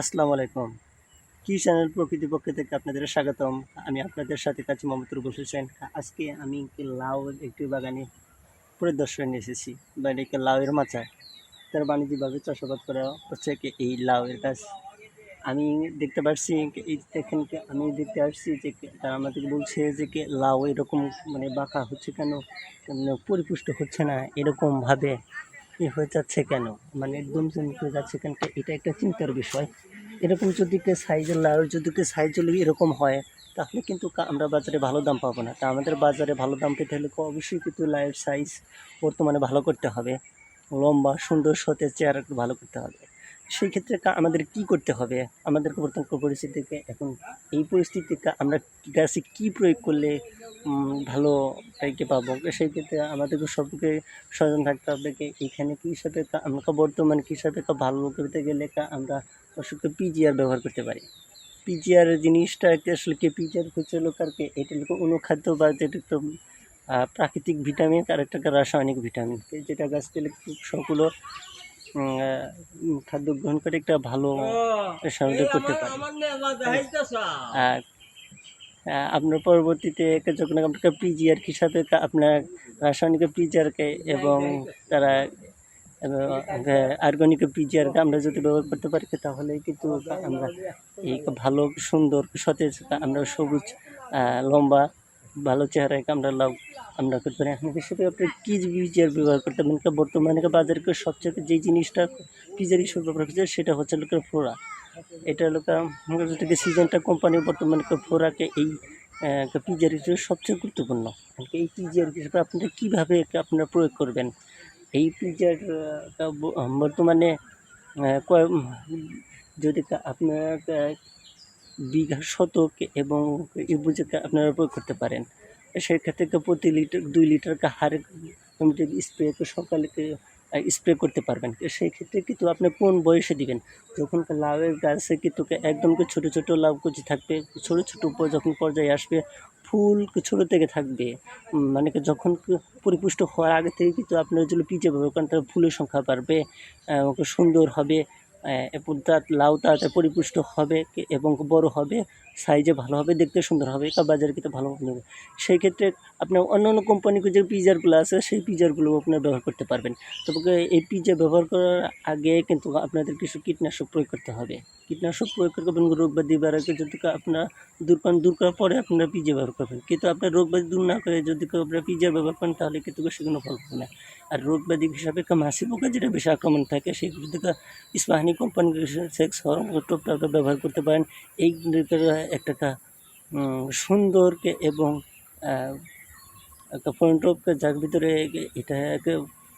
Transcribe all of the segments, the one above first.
আসসালামু আলাইকুম। কি চ্যানেল প্রকৃতি পক্ষ থেকে আপনাদের স্বাগতম? আমি আপনাদের সাথে কাছে মমতুর বসেছেন আজকে আমি লাউ, একটি বাগানে পরিদর্শনে এসেছি। বা এটাকে লাউয়ের মাচা। তার বাণিজ্যিকভাবে চাষাবাদ করা হচ্ছে কি এই লাউয়ের গাছ। আমি দেখতে পাচ্ছি এই দেখেন আমি দেখতে আসছি যে তারা আমাদেরকে বলছে যে কি লাউ এরকম মানে বাঁকা হচ্ছে কেন পরিপুষ্ট হচ্ছে না এরকমভাবে। এ হয়ে যাচ্ছে কেন? মানে একদম জমিত হয়ে যাচ্ছে কেন? কি এটা একটা চিন্তার বিষয়। এরকম যদি কে সাইজের লাউ, যদি কে সাইজ এরকম হয়, তাহলে কিন্তু আমরা বাজারে ভালো দাম পাবো না। তা আমাদের বাজারে ভালো দাম পেতে হলে অবশ্যই কিন্তু লাউয়ের সাইজ বর্তমানে ভালো করতে হবে। লম্বা, সুন্দর, সতেজ চেয়ার একটু ভালো করতে হবে। সেই ক্ষেত্রে আমাদের কি করতে হবে? আমাদেরকে বর্তমান পরিস্থিতিতে এখন এই পরিস্থিতিতে আমরা গাছে কি প্রয়োগ করলে ভালো পাইকে পাবো। সেই ক্ষেত্রে আমাদেরকে সবকে সচেতন থাকতে হবে কি এখানে কি হিসাবে আমরা বর্তমান কি হিসাবে ভালো করতে গেলে আমরা অবশ্যই পিজিআর ব্যবহার করতে পারি। পিজিআর জিনিসটাকে আসলে কি পিজিআর হচ্ছে লোক আর কি এটা লোক অনুখাদ্য বা যেটা তো প্রাকৃতিক ভিটামিন আর একটা রাসায়নিক ভিটামিন। যেটা গাছ খুব সবগুলো খাদ্য গ্রহণ করে একটা ভালো সাহায্য করতে পারে। আর আপনার পরবর্তীতে যখন আপনাকে কি কা- আপনার রাসায়নিক পিজিআরকে এবং তারা অর্গানিক পিজিআরকে আমরা যদি ব্যবহার করতে পারি তাহলে কিন্তু আমরা এই ভালো, সুন্দর, সতেজ, আমরা সবুজ লম্বা ভালো চেহারাকে আমরা লাভ আমরা করতে পারি এখন হিসেবে আপনি কী পিজিআর ব্যবহার করতে পারেন বর্তমানে বাজারে সবচেয়ে যেই জিনিসটা পিজিআর হিসেবে ব্যবহার করছে সেটা হচ্ছে লোকের ফ্লোরা এটা হলো যদি সিজনটা কোম্পানি বর্তমানে ফ্লোরাকে এই পিজিআর হিসেবে সবচেয়ে গুরুত্বপূর্ণ। এই পিজিআর হিসেবে আপনারা কীভাবে আপনারা প্রয়োগ করবেন? এই পিজিআর বর্তমানে যদি আপনারা বিঘা শতক এবং ইউবুজকে আপনারা প্রয়োগ করতে পারেন। সেক্ষেত্রে প্রতি লিটার, দুই লিটার হারে স্প্রে সকালে স্প্রে করতে পারবেন। সেই ক্ষেত্রে কিন্তু আপনি কোন বয়সে দিবেন? যখন লাউয়ের গাছে কিন্তু একদম ছোটো ছোটো লাউ কুচি থাকবে, ছোটো ছোটো যখন পর্যায়ে আসবে, ফুল ছোটো থেকে থাকবে। মানে যখন পরিপুষ্ট হওয়ার আগে থেকে কিন্তু আপনার যদি পিজে ব্যবহার করেন তাহলে ফুলের সংখ্যা বাড়বে সুন্দর হবে। তার লাউ তাড়াতাড়ি পরিপুষ্ট হবে এবং বড় হবে সাইজে ভালো হবে, দেখতে সুন্দর হবে বা বাজারে কিন্তু ভালো হবে। সেই ক্ষেত্রে আপনার অন্য অন্য কোম্পানির যে পিজারগুলো আছে, সেই পিজারগুলো আপনার ব্যবহার করতে পারবেন। তবে এই পিজা ব্যবহার করার আগে কিন্তু আপনাদের কিছু কীটনাশক প্রয়োগ করতে হবে। কীটনাশক প্রয়োগ করবেন রোগ ব্যাধি বেড়াকে যদি আপনার দূর করেন দূর করার পরে আপনারা পিজা ব্যবহার করবেন। কিন্তু আপনার রোগ ব্যাধি দূর না করে যদি আপনারা পিজা ব্যবহার করেন, তাহলে কিন্তু সেগুলো ফল পাবে না। আর রোগ ব্যাধি হিসাবে মাছি পোকা যেটা বেশি আক্রমণ থাকে সেগুলো থেকে ইস্পাহানি কোম্পানির সেক্স হরম টোপটা ব্যবহার করতে পারেন। এই একটা কা, উম, সুন্দর এবং একটা পয়েন্টপ যার ভিতরে এটা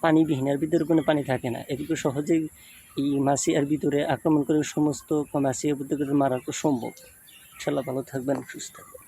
পানিবিহীন এর ভিতরে কোনো পানি থাকে না। এদিকে সহজেই এই মাছি এর ভিতরে আক্রমণ করে সমস্ত মাছি এর মারা সম্ভব। ইনশাল্লাহ ভালো থাকবেন সুস্থ থাকবেন।